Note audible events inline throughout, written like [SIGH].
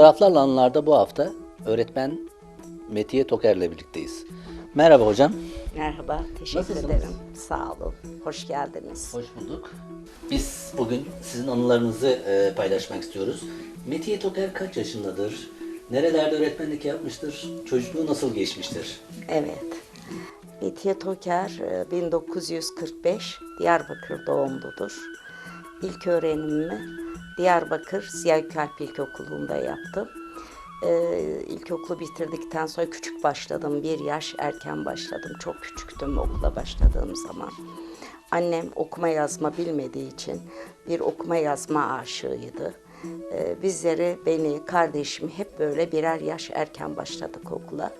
Fotoğraflarla anılarda bu hafta öğretmen Metiye Toker'le birlikteyiz. Merhaba hocam. Merhaba, teşekkür Nasılsınız? ederim. Sağ olun, hoş geldiniz. Hoş bulduk. Biz bugün sizin anılarınızı e, paylaşmak istiyoruz. Metiye Toker kaç yaşındadır? Nerelerde öğretmenlik yapmıştır? Çocukluğu nasıl geçmiştir? Evet, Metiye Toker e, 1945 Diyarbakır doğumludur. İlk öğrenimimi Diyarbakır Ziya Kalp İlkokulu'nda yaptım. Ee, ilkokulu bitirdikten sonra küçük başladım. Bir yaş erken başladım. Çok küçüktüm okula başladığım zaman. Annem okuma yazma bilmediği için bir okuma yazma aşığıydı. Ee, bizleri, beni, kardeşimi hep böyle birer yaş erken başladık okula.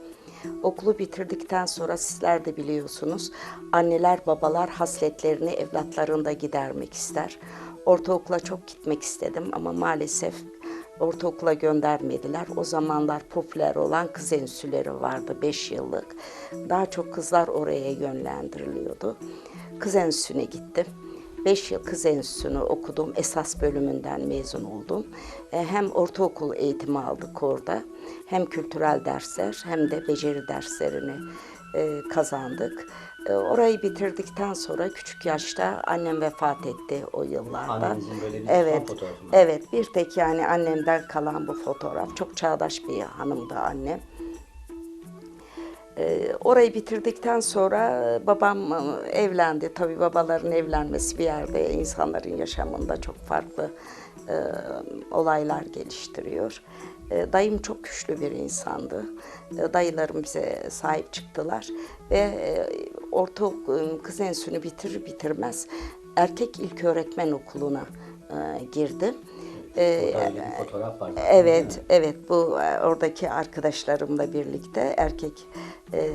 Okulu bitirdikten sonra sizler de biliyorsunuz anneler babalar hasletlerini evlatlarında gidermek ister. Ortaokula çok gitmek istedim ama maalesef ortaokula göndermediler. O zamanlar popüler olan kız enstitüleri vardı 5 yıllık. Daha çok kızlar oraya yönlendiriliyordu. Kız enstitüsüne gittim. 5 yıl kız enstitüsünü okudum. Esas bölümünden mezun oldum. E, Hem ortaokul eğitimi aldık orada. Hem kültürel dersler hem de beceri derslerini e, kazandık. E, Orayı bitirdikten sonra küçük yaşta annem vefat etti o yıllarda. Annenizin böyle bir evet, fotoğrafı mı? Evet, bir tek yani annemden kalan bu fotoğraf. Çok çağdaş bir hanımdı annem. Ee, orayı bitirdikten sonra babam e, evlendi. Tabii babaların evlenmesi bir yerde insanların yaşamında çok farklı e, olaylar geliştiriyor. E, dayım çok güçlü bir insandı. E, dayılarım bize sahip çıktılar ve e, ortaokul kız enstitüsünü bitirir bitirmez erkek ilköğretmen okuluna e, girdim. E, bir fotoğraf var. Evet, evet bu e, oradaki arkadaşlarımla birlikte erkek e,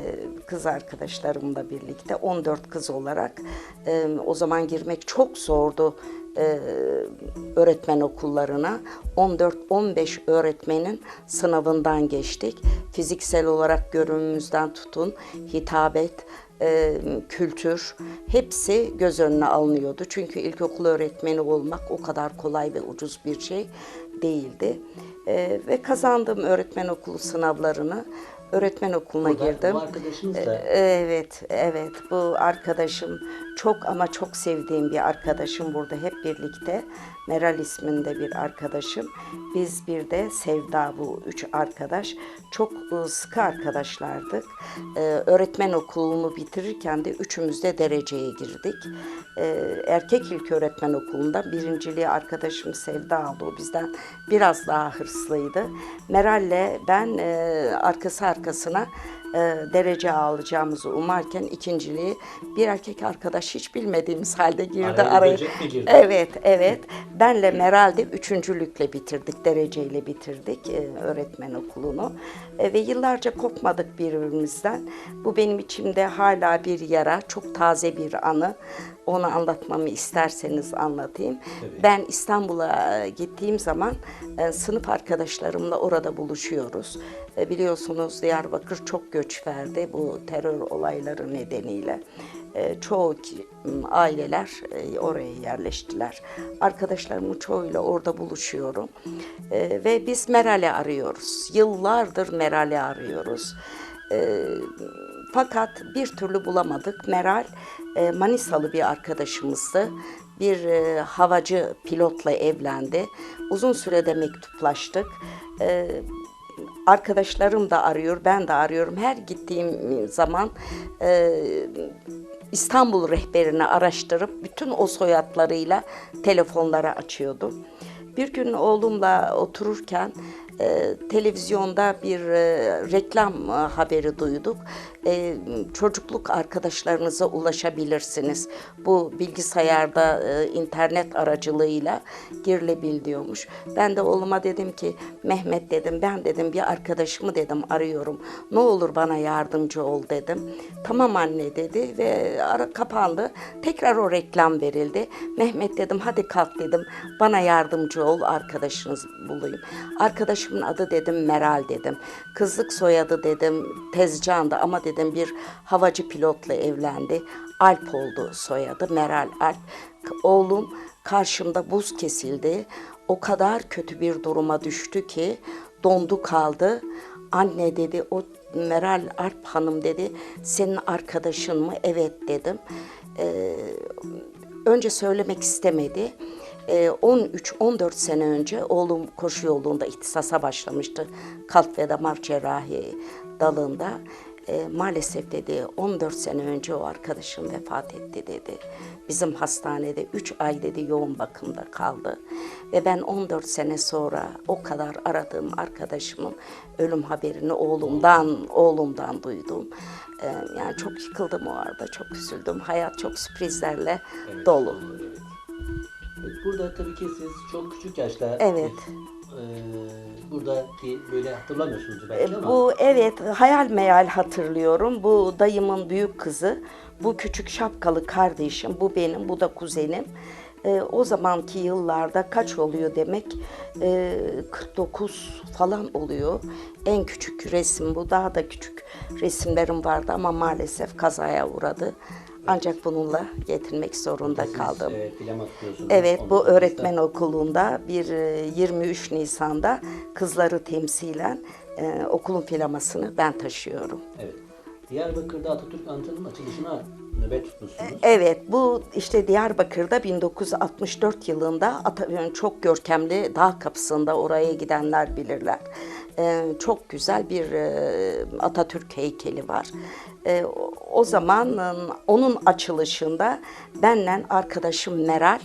kız arkadaşlarımla birlikte 14 kız olarak e, o zaman girmek çok zordu e, öğretmen okullarına. 14-15 öğretmenin sınavından geçtik. Fiziksel olarak görünümümüzden tutun, hitabet, e, kültür hepsi göz önüne alınıyordu. Çünkü ilkokul öğretmeni olmak o kadar kolay ve ucuz bir şey değildi. E, ve kazandım öğretmen okulu sınavlarını. Öğretmen okuluna Burada girdim. bu arkadaşınız da- E, Evet, evet. Bu arkadaşım çok ama çok sevdiğim bir arkadaşım burada hep birlikte. Meral isminde bir arkadaşım. Biz bir de Sevda bu üç arkadaş. Çok e, sıkı arkadaşlardık. E, öğretmen okulunu bitirirken de üçümüz de dereceye girdik. E, erkek ilk öğretmen okulunda birinciliği arkadaşım Sevda aldı. O bizden biraz daha hırslıydı. Meral'le ben e, arkası arkasına e, derece alacağımızı umarken ikinciliği bir erkek arkadaş hiç bilmediğimiz halde girdi Araya girdi? Evet, evet. Benle Meral de üçüncülükle bitirdik, dereceyle bitirdik e, öğretmen okulunu. E, ve yıllarca kopmadık birbirimizden. Bu benim içimde hala bir yara, çok taze bir anı. Onu anlatmamı isterseniz anlatayım. Tabii. Ben İstanbul'a e, gittiğim zaman e, sınıf arkadaşlarımla orada buluşuyoruz. E, Biliyorsunuz Diyarbakır çok göç verdi bu terör olayları nedeniyle. E, Çoğu aileler e, oraya yerleştiler. Arkadaşlarımın çoğuyla orada buluşuyorum. E, Ve biz Meral'i arıyoruz. Yıllardır Meral'i arıyoruz. E, fakat bir türlü bulamadık. Meral e, Manisalı bir arkadaşımızdı. Bir e, havacı pilotla evlendi. Uzun sürede mektuplaştık. E, arkadaşlarım da arıyor, ben de arıyorum. Her gittiğim zaman e, İstanbul rehberini araştırıp bütün o soyadlarıyla telefonlara açıyordum. Bir gün oğlumla otururken e, televizyonda bir e, reklam e, haberi duyduk. E, çocukluk arkadaşlarınıza ulaşabilirsiniz. Bu bilgisayarda e, internet aracılığıyla girilebiliyormuş. Ben de oğluma dedim ki Mehmet dedim ben dedim bir arkadaşımı dedim arıyorum. Ne olur bana yardımcı ol dedim. Tamam anne dedi ve ara kapandı. Tekrar o reklam verildi. Mehmet dedim hadi kalk dedim. Bana yardımcı ol arkadaşınız bulayım. Arkadaşımın adı dedim Meral dedim. Kızlık soyadı dedim Tezcan'dı ama dedim bir havacı pilotla evlendi. Alp oldu soyadı Meral Alp. Oğlum karşımda buz kesildi. O kadar kötü bir duruma düştü ki dondu kaldı. Anne dedi o Meral Alp Hanım dedi senin arkadaşın mı? Evet dedim. Ee, önce söylemek istemedi. Ee, 13-14 sene önce oğlum koşu yolunda ihtisasa başlamıştı. Kalp ve damar cerrahi dalında. Ee, maalesef dedi 14 sene önce o arkadaşım vefat etti dedi. Bizim hastanede 3 ay dedi yoğun bakımda kaldı. Ve ben 14 sene sonra o kadar aradığım arkadaşımın ölüm haberini oğlumdan oğlumdan duydum. Ee, yani çok yıkıldım o arada, çok üzüldüm. Hayat çok sürprizlerle Evet, dolu. Evet. Burada tabii ki siz çok küçük yaşta Evet. e, buradaki böyle hatırlamıyorsunuz belki E, ama Bu evet hayal meyal hatırlıyorum. Bu dayımın büyük kızı, bu küçük şapkalı kardeşim, bu benim, bu da kuzenim. E, o zamanki yıllarda kaç oluyor demek? E, 49 falan oluyor. En küçük resim bu. Daha da küçük resimlerim vardı ama maalesef kazaya uğradı. Ancak bununla getirmek zorunda kaldım. e. Evet, bu 19'da. öğretmen okulunda bir e, 23 Nisan'da kızları temsilen e, okulun filamasını ben taşıyorum. Evet. Diyarbakır'da Atatürk Anıtı'nın açılışına nöbet tutmuşsunuz. Evet, bu işte Diyarbakır'da 1964 yılında çok görkemli dağ kapısında oraya gidenler bilirler. Ee, çok güzel bir e, Atatürk heykeli var. Ee, o- zaman e, onun açılışında benle arkadaşım Meral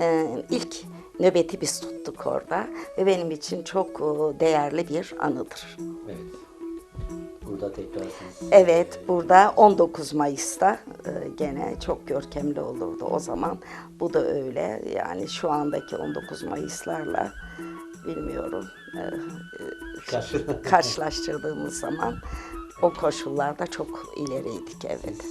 e, ilk nöbeti biz tuttuk orada ve benim için çok e, değerli bir anıdır. Evet. Burada tekrar siz Evet, burada 19 Mayıs'ta gene çok görkemli olurdu o zaman. Bu da öyle. Yani şu andaki 19 Mayıs'larla bilmiyorum Karşı- karşılaştırdığımız zaman o koşullarda çok ileriydik evet.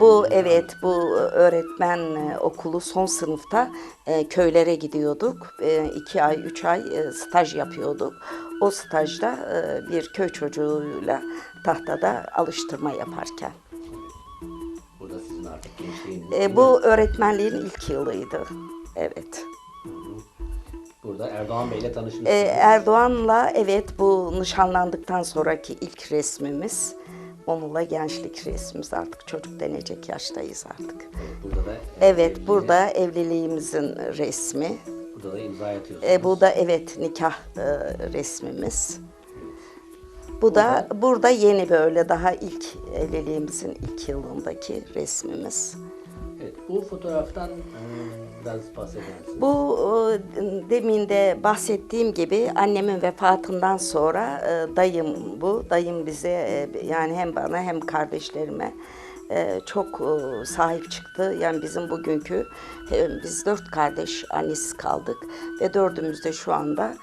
Bu evet bu öğretmen e, okulu son sınıfta e, köylere gidiyorduk. E, iki ay, üç ay e, staj yapıyorduk. O stajda e, bir köy çocuğuyla tahtada alıştırma yaparken. Burada sizin artık gençliğiniz. E, bu öğretmenliğin ilk yılıydı. Evet. Burada Erdoğan Bey'le tanışmışsınız. E, Erdoğan'la evet bu nişanlandıktan sonraki ilk resmimiz. Onunla gençlik resmimiz artık çocuk denecek yaştayız artık. Evet, burada da Evet burada evliliğimizin resmi. Burada da imza atıyorsunuz. E, bu da evet nikah e, resmimiz. Bu da burada yeni böyle daha ilk evliliğimizin ilk yılındaki resmimiz. Bu fotoğraftan e, biraz bahseder? Bu e, demin de bahsettiğim gibi annemin vefatından sonra e, dayım bu. Dayım bize e, yani hem bana hem kardeşlerime çok sahip çıktı. Yani bizim bugünkü biz dört kardeş annesiz kaldık ve dördümüz de şu anda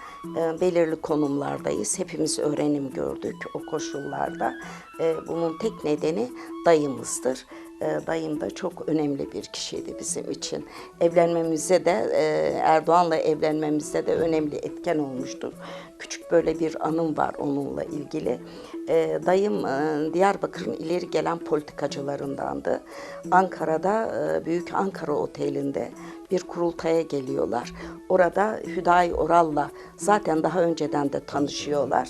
belirli konumlardayız. Hepimiz öğrenim gördük o koşullarda. Bunun tek nedeni dayımızdır. E, Dayım da çok önemli bir kişiydi bizim için. Evlenmemize de e, Erdoğan'la evlenmemizde de önemli etken olmuştur. Küçük böyle bir anım var onunla ilgili. E, Dayım e, Diyarbakır'ın ileri gelen politikacılarındandı. Ankara'da e, Büyük Ankara Oteli'nde bir kurultaya geliyorlar. Orada Hüdayi Oral'la zaten daha önceden de tanışıyorlar.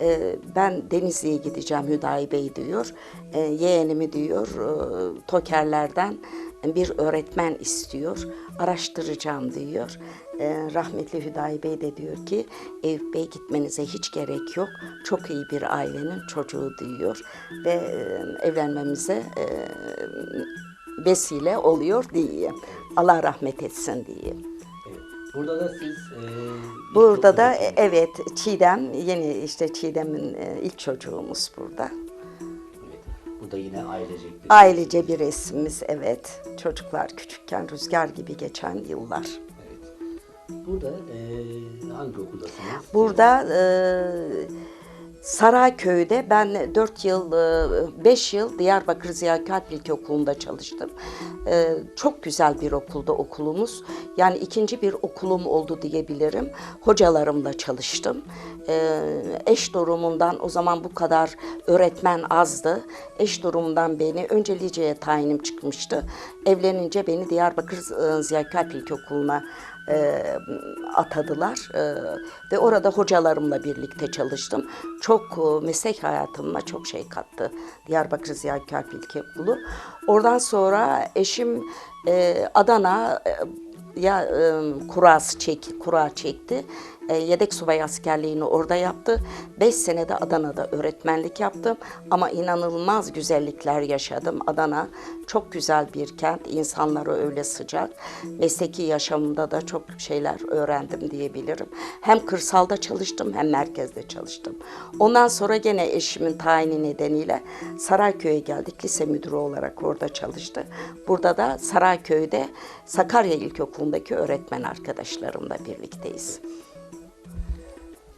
Ee, ben Denizli'ye gideceğim Hüdayi Bey diyor. Ee, yeğenimi diyor e, Tokerlerden bir öğretmen istiyor. Araştıracağım diyor. Ee, rahmetli Hüdayi Bey de diyor ki Eyüp Bey gitmenize hiç gerek yok. Çok iyi bir ailenin çocuğu diyor. Ve e, evlenmemize e, vesile oluyor diye. Allah rahmet etsin diye. Burada da siz... e, Burada da e, evet Çiğdem yeni işte Çiğdem'in e, ilk çocuğumuz burada. Evet. Bu da yine ailecek bir... Ailece bir resmimiz evet. Çocuklar küçükken rüzgar gibi geçen yıllar. Evet. Burada e, hangi okuldasınız? Burada e, Sarayköy'de ben 4 yıl, 5 yıl Diyarbakır Ziya Kalp İlkokulu'nda çalıştım. E, Çok güzel bir okulda okulumuz. Yani ikinci bir okulum oldu diyebilirim. Hocalarımla çalıştım. E, Eş durumundan o zaman bu kadar öğretmen azdı. Eş durumundan beni önce Lice'ye tayinim çıkmıştı. Evlenince beni Diyarbakır e, Ziya Kalp İlkokulu'na e, atadılar E, ve orada hocalarımla birlikte çalıştım. Çok e, meslek hayatıma çok şey kattı Diyarbakır Ziya Kalp İlkokulu. Oradan sonra eşim e, Adana e, ya e, kurası çek, kura çekti. E, yedek subay askerliğini orada yaptı. Beş senede Adana'da öğretmenlik yaptım. Ama inanılmaz güzellikler yaşadım. Adana çok güzel bir kent. İnsanları öyle sıcak. Mesleki yaşamımda da çok şeyler öğrendim diyebilirim. Hem kırsalda çalıştım hem merkezde çalıştım. Ondan sonra gene eşimin tayini nedeniyle Sarayköy'e geldik. Lise müdürü olarak orada çalıştı. Burada da Sarayköy'de Sakarya İlkokulu'ndaki öğretmen arkadaşlarımla birlikteyiz.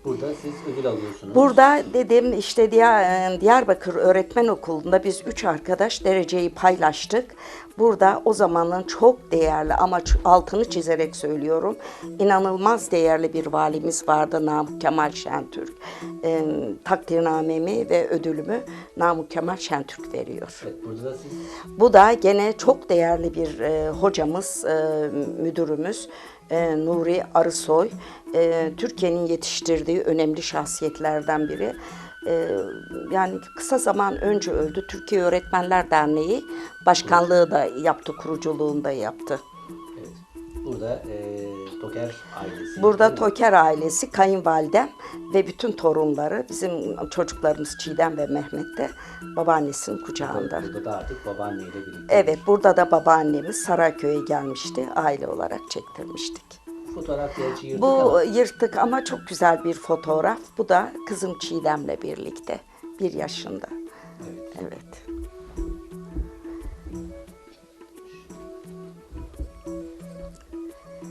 Burada siz ödül alıyorsunuz. Burada dedim işte Diyar- Diyarbakır Öğretmen Okulu'nda biz üç arkadaş dereceyi paylaştık. Burada o zamanın çok değerli ama altını çizerek söylüyorum. inanılmaz değerli bir valimiz vardı Namık Kemal Şentürk. Ee, takdirnamemi ve ödülümü Namık Kemal Şentürk veriyor. Evet, burada da siz Bu da gene çok değerli bir e, hocamız, e, müdürümüz e, Nuri Arısoy. E, Türkiye'nin yetiştirdiği önemli şahsiyetlerden biri. E, yani kısa zaman önce öldü. Türkiye Öğretmenler Derneği başkanlığı da yaptı, kuruculuğunu da yaptı. evet. Burada e, Toker ailesi. Burada? Toker ailesi, kayınvalidem ve bütün torunları, bizim çocuklarımız Çiğdem ve Mehmet de babaannesinin kucağında. Burada da artık babaanneyle birlikte. Evet, burada da babaannemiz Sarayköy'e gelmişti. Aile olarak çektirmiştik. Fotoğraf gerçi yırtık Bu ama yırtık ama çok güzel bir fotoğraf. Bu da kızım Çiğdem'le birlikte. Bir yaşında. evet. Evet.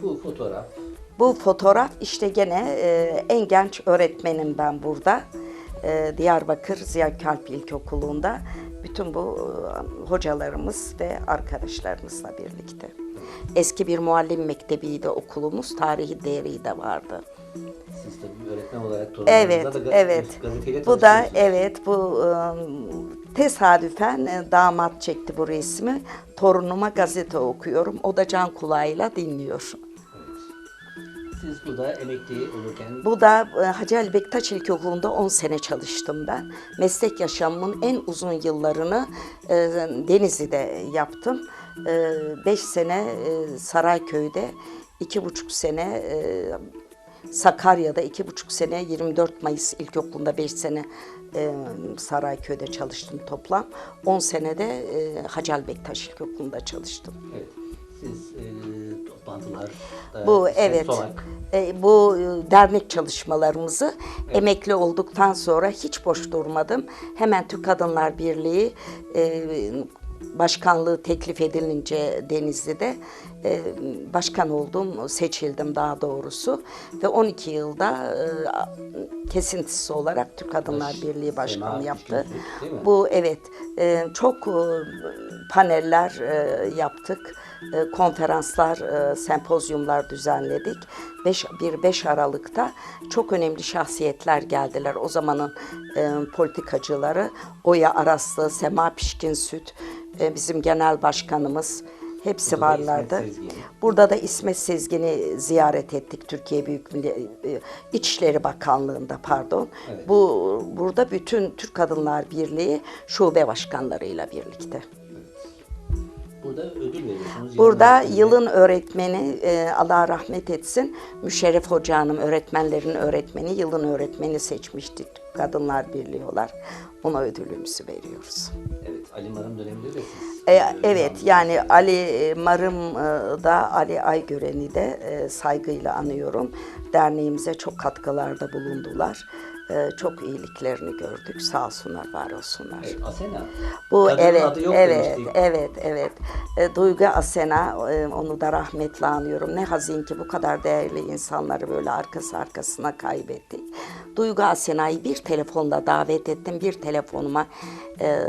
Bu fotoğraf Bu fotoğraf işte gene e, en genç öğretmenim ben burada. E, Diyarbakır Ziya Kalp İlkokulu'nda. Bütün bu e, hocalarımız ve arkadaşlarımızla birlikte. Eski bir muallim mektebiydi okulumuz. Tarihi değeri de vardı. siz tabii öğretmen olarak Evet, da evet. Bu da evet bu ıı, tesadüfen e, damat çekti bu resmi. Torunuma gazete okuyorum. O da can kulağıyla dinliyor. Siz burada emekli olurken Bu da e, Hacı Ali Bektaş İlkokulu'nda 10 sene çalıştım ben. Meslek yaşamımın en uzun yıllarını e, Denizli'de yaptım. 5 sene e, Sarayköy'de, iki buçuk sene e, Sakarya'da, iki buçuk sene 24 Mayıs İlkokulu'nda 5 sene e, Sarayköy'de çalıştım toplam. 10 sene de e, Hacı Ali Bektaş İlkokulu'nda çalıştım. evet, siz e, toplantılar. e, Bu işte evet. solak. E, bu e, dernek çalışmalarımızı emekli olduktan sonra hiç boş durmadım. Hemen Türk Kadınlar Birliği e, başkanlığı teklif edilince Denizli'de e, başkan oldum, seçildim daha doğrusu ve 12 yılda e, kesintisiz olarak Türk Kadınlar Birliği Başkanı yaptı. Bu evet e, çok e, paneller e, yaptık, e, konferanslar, e, sempozyumlar düzenledik. 5 bir 5 Aralık'ta çok önemli şahsiyetler geldiler. O zamanın e, politikacıları Oya Araslı, Sema Pişkin Süt, e, bizim genel başkanımız hepsi Burada varlardı. Burada da İsmet Sezgin'i ziyaret ettik Türkiye Büyük Milli e, İçişleri Bakanlığı'nda pardon. Evet. Bu burada bütün Türk Kadınlar Birliği şube başkanlarıyla birlikte. Burada Yılın öğretmeni e, Allah rahmet etsin Müşerref Hoca Hanım öğretmenlerin öğretmeni yılın öğretmeni seçmiştik Kadınlar Birliği olarak. Ona ödülümüzü veriyoruz. Evet, Ali Marım döneminde de siz. E, e, evet yani Ali Marım e, da Ali Aygören'i de e, saygıyla anıyorum. Derneğimize çok katkılarda bulundular. E, çok iyiliklerini gördük. Sağ olsunlar, var olsunlar. Evet, Asena. Bu Kadının evet, adı yok evet, demiştik. evet, evet. E, Duygu Asena, e, onu da rahmetle anıyorum. Ne hazin ki bu kadar değerli insanları böyle arkası arkasına kaybettik. Duygu Asena'yı bir telefonla davet ettim. Bir telefonuma e,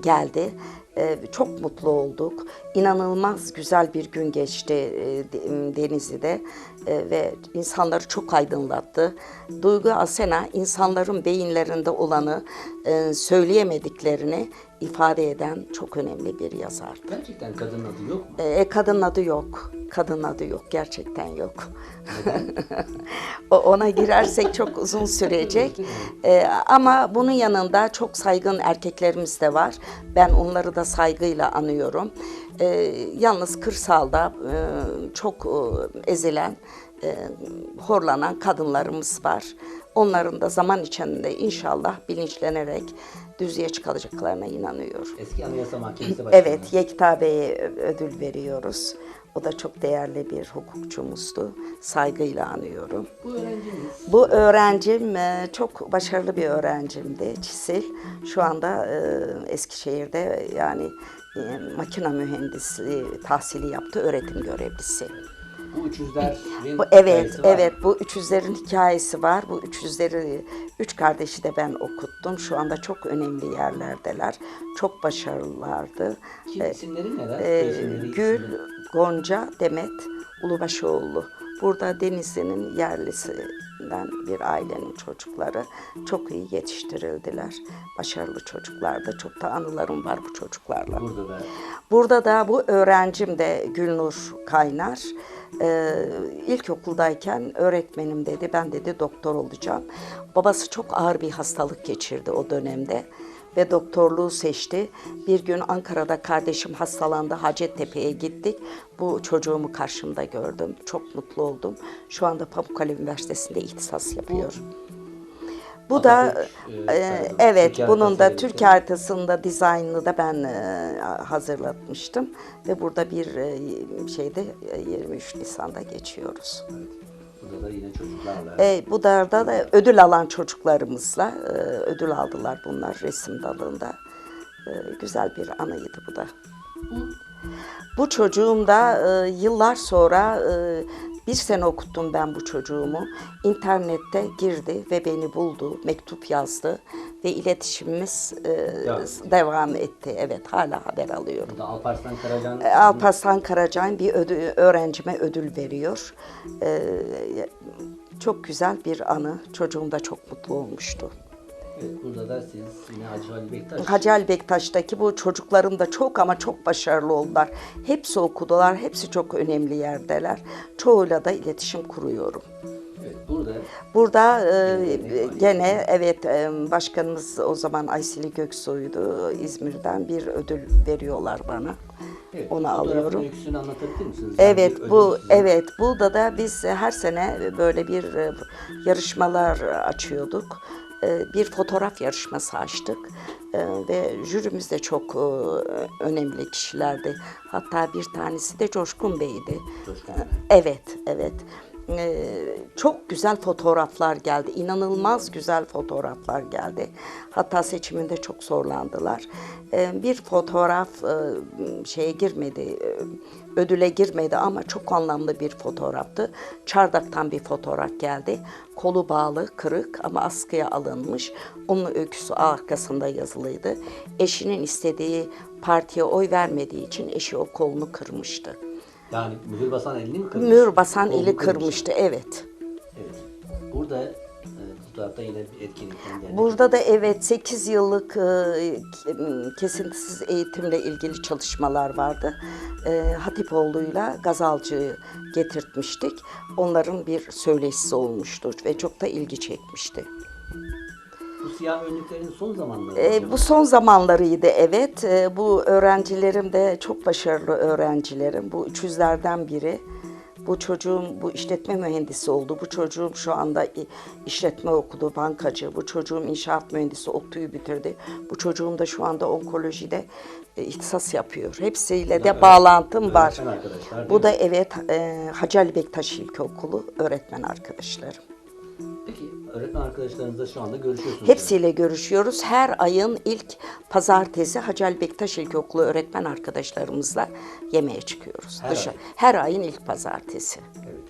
geldi. E, çok mutlu olduk. İnanılmaz güzel bir gün geçti e, de- Denizli'de E, ve insanları çok aydınlattı. Duygu Asena insanların beyinlerinde olanı e, söyleyemediklerini ifade eden çok önemli bir yazardı. Gerçekten kadının adı yok mu? E, kadın adı yok. Kadın adı yok. Gerçekten yok. [LAUGHS] Ona girersek çok uzun sürecek. E, ama bunun yanında çok saygın erkeklerimiz de var. Ben onları da saygıyla anıyorum. E, yalnız kırsalda e, çok e, ezilen, e, horlanan kadınlarımız var. Onların da zaman içinde inşallah bilinçlenerek düzeye çıkacaklarına inanıyorum. Eski Anayasa Mahkemesi Başkanı. Evet, Yekta Bey'e ödül veriyoruz. O da çok değerli bir hukukçumuzdu. Saygıyla anıyorum. Bu öğrencimiz. Bu öğrencim e, çok başarılı bir öğrencimdi Çisil. Şu anda e, Eskişehir'de yani e, makine mühendisliği tahsili yaptı, öğretim görevlisi. Bu üçüzlerin Bu, evet, var. evet. Bu üçüzlerin hikayesi var. Bu üçüzleri, üç kardeşi de ben okuttum. Şu anda çok önemli yerlerdeler. Çok başarılılardı. Kim isimleri neler? Ee, Gül, isimleri. Gonca, Demet, Ulubaşoğlu. Burada Denizli'nin yerlisinden bir ailenin çocukları çok iyi yetiştirildiler. Başarılı çocuklardı. Çok da anılarım var bu çocuklarla. Burada da Burada da bu öğrencim de Gülnur Kaynar. Ee, ilkokuldayken öğretmenim dedi, ben dedi doktor olacağım. Babası çok ağır bir hastalık geçirdi o dönemde ve doktorluğu seçti. Bir gün Ankara'da kardeşim hastalandı, Hacettepe'ye gittik. Bu çocuğumu karşımda gördüm, çok mutlu oldum. Şu anda Pamukkale Üniversitesi'nde ihtisas yapıyor. Bu da Atatürk, e, e, evet Türkiye bunun da Türkiye haritasında dizaynını da ben e, hazırlatmıştım ve burada bir e, şeyde e, 23 Nisan'da geçiyoruz. Burada da yine çocuklarla. E, bu da da da ödül alan çocuklarımızla e, ödül aldılar bunlar resim dalında. E, güzel bir anıydı bu da. Bu çocuğum da e, yıllar sonra e, bir sene okuttum ben bu çocuğumu. İnternette girdi ve beni buldu, mektup yazdı ve iletişimimiz e, Devam. devam etti. Evet, hala haber alıyorum. Alparslan Karacan. E, Alparslan Karacan bir ödül, öğrencime ödül veriyor. E, çok güzel bir anı. Çocuğum da çok mutlu olmuştu. Evet, burada da siz yine Hacı Ali Bektaş. Hacı Ali Bektaş'taki bu çocuklarım da çok ama çok başarılı oldular. Hepsi okudular, hepsi çok önemli yerdeler. Çoğuyla da iletişim kuruyorum. Evet, burada Burada e, gene evet e, başkanımız o zaman Aysili Göksoy'du İzmir'den bir ödül veriyorlar bana. evet, Onu alıyorum. öyküsünü anlatabilir misiniz? Evet bu size- evet burada da biz her sene böyle bir e, yarışmalar açıyorduk. E, bir fotoğraf yarışması açtık. E, ve jürimiz de çok e, önemli kişilerdi. Hatta bir tanesi de Coşkun Bey'di. Coşkun. Evet, evet. Ee, çok güzel fotoğraflar geldi. İnanılmaz güzel fotoğraflar geldi. Hatta seçiminde çok zorlandılar. Ee, bir fotoğraf e, şeye girmedi, e, ödüle girmedi ama çok anlamlı bir fotoğraftı. Çardak'tan bir fotoğraf geldi. Kolu bağlı, kırık ama askıya alınmış. Onun öyküsü arkasında yazılıydı. Eşinin istediği partiye oy vermediği için eşi o kolunu kırmıştı. Yani mühür basan elini mi kırmış? Mühür basan Kolunu eli kırmış. kırmıştı, evet. Evet. Burada e, fotoğrafta yine bir etkinlikten geldi. Burada da evet 8 yıllık e, ke- kesintisiz eğitimle ilgili çalışmalar vardı. E, Hatipoğlu'yla Gazalcı'yı getirtmiştik. Onların bir söyleşisi olmuştu ve çok da ilgi çekmişti. Bu siyah önlüklerin son zamanları. E, bu son zamanlarıydı evet. E, bu öğrencilerim de çok başarılı öğrencilerim. Bu 300'lerden biri. Bu çocuğum bu işletme mühendisi oldu. Bu çocuğum şu anda işletme okudu, bankacı. Bu çocuğum inşaat mühendisi, ODTÜ'yü bitirdi. Bu çocuğum da şu anda onkolojide e, ihtisas yapıyor. Hepsiyle de Yani bağlantım var. öğretmen Bu da evet e, Hacı Ali Bektaş İlkokulu öğretmen arkadaşlarım. Öğretmen arkadaşlarınızla şu anda görüşüyorsunuz. Hepsiyle görüşüyoruz. Her ayın ilk pazartesi Hacı Ali Bektaş İlkokulu öğretmen arkadaşlarımızla yemeğe çıkıyoruz. Her Dışa- ay. Her ayın ilk pazartesi. Evet.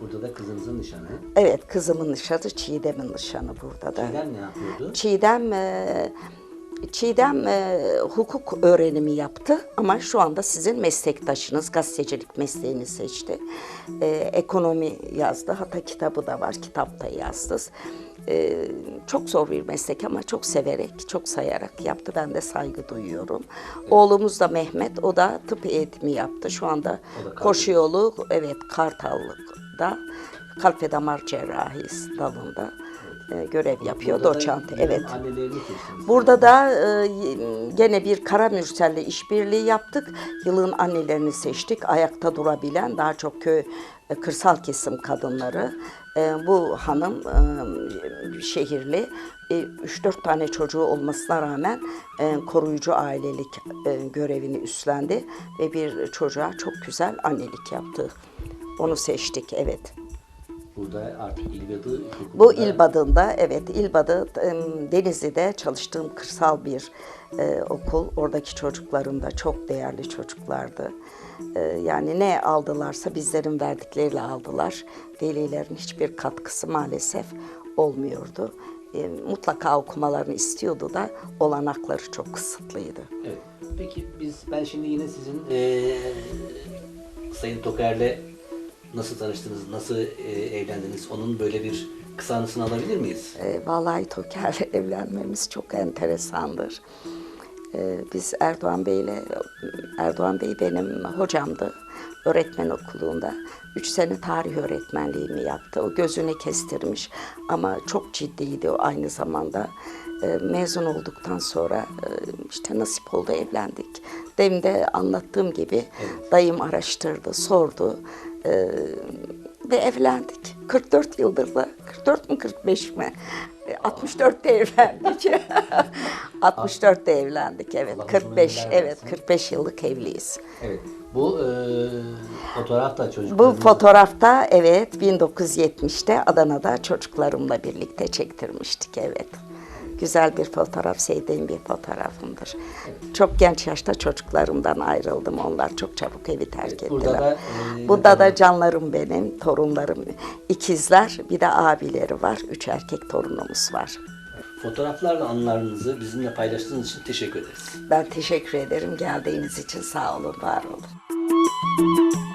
Burada da kızınızın nişanı. Evet, kızımın nişanı, Çiğdem'in nişanı burada da. Çiğdem ne yapıyordu? Çiğdem e, Çiğdem e, hukuk öğrenimi yaptı ama şu anda sizin meslektaşınız, gazetecilik mesleğini seçti. E, ekonomi yazdı, hatta kitabı da var, kitapta yazdı. E, çok zor bir meslek ama çok severek, çok sayarak yaptı. Ben de saygı duyuyorum. Oğlumuz da Mehmet, o da tıp eğitimi yaptı. Şu anda O da koşu yolu, evet Kartal'da kalp ve damar cerrahisi dalında e, görev yapıyor. Burada da Doçent, yılın evet. Burada da e, gene bir Karamürsel'le işbirliği yaptık. Yılın annelerini seçtik. Ayakta durabilen daha çok köy e, kırsal kesim kadınları. E, bu hanım e, şehirli. 3-4 tane çocuğu olmasına rağmen koruyucu ailelik görevini üstlendi ve bir çocuğa çok güzel annelik yaptı. Onu seçtik, evet. Burada artık İlbedı Bu İlbadın'da, evet İlbadı Denizli'de çalıştığım kırsal bir e, okul. Oradaki çocuklarım da çok değerli çocuklardı. E, yani ne aldılarsa bizlerin verdikleriyle aldılar. Velilerin hiçbir katkısı maalesef olmuyordu. E, mutlaka okumalarını istiyordu da olanakları çok kısıtlıydı. Evet. Peki biz ben şimdi yine sizin eee Sayın Toker'le nasıl tanıştınız, nasıl eee, evlendiniz? Onun böyle bir kısa anısını alabilir miyiz? E, vallahi Toker'le [LAUGHS] evlenmemiz çok enteresandır. E, biz Erdoğan Bey'le, Erdoğan Bey benim hocamdı öğretmen okulunda. Üç sene tarih öğretmenliğimi yaptı. O gözüne kestirmiş ama çok ciddiydi o aynı zamanda. E, mezun olduktan sonra e, işte nasip oldu evlendik. Demin de anlattığım gibi dayım araştırdı, sordu. E, ve evlendik. 44 yıldır da, 44 mu 45 mi? E, 64'te evlendik. [LAUGHS] 64'te evlendik evet. Allah uzun 45 ömürler evet versin. 45 yıllık evliyiz. Evet. Bu eee fotoğraf da Bu çocuklarınız. fotoğrafta evet 1970'te Adana'da çocuklarımla birlikte çektirmiştik evet. Güzel bir fotoğraf, sevdiğim bir fotoğrafımdır. Çok genç yaşta çocuklarımdan ayrıldım. Onlar çok çabuk evi terk ettiler. burada da, e, Burada da canlarım benim, torunlarım, ikizler, bir de abileri var. Üç erkek torunumuz var. Fotoğraflarla anılarınızı bizimle paylaştığınız için teşekkür ederiz. Ben teşekkür ederim. Geldiğiniz için sağ olun, var olun.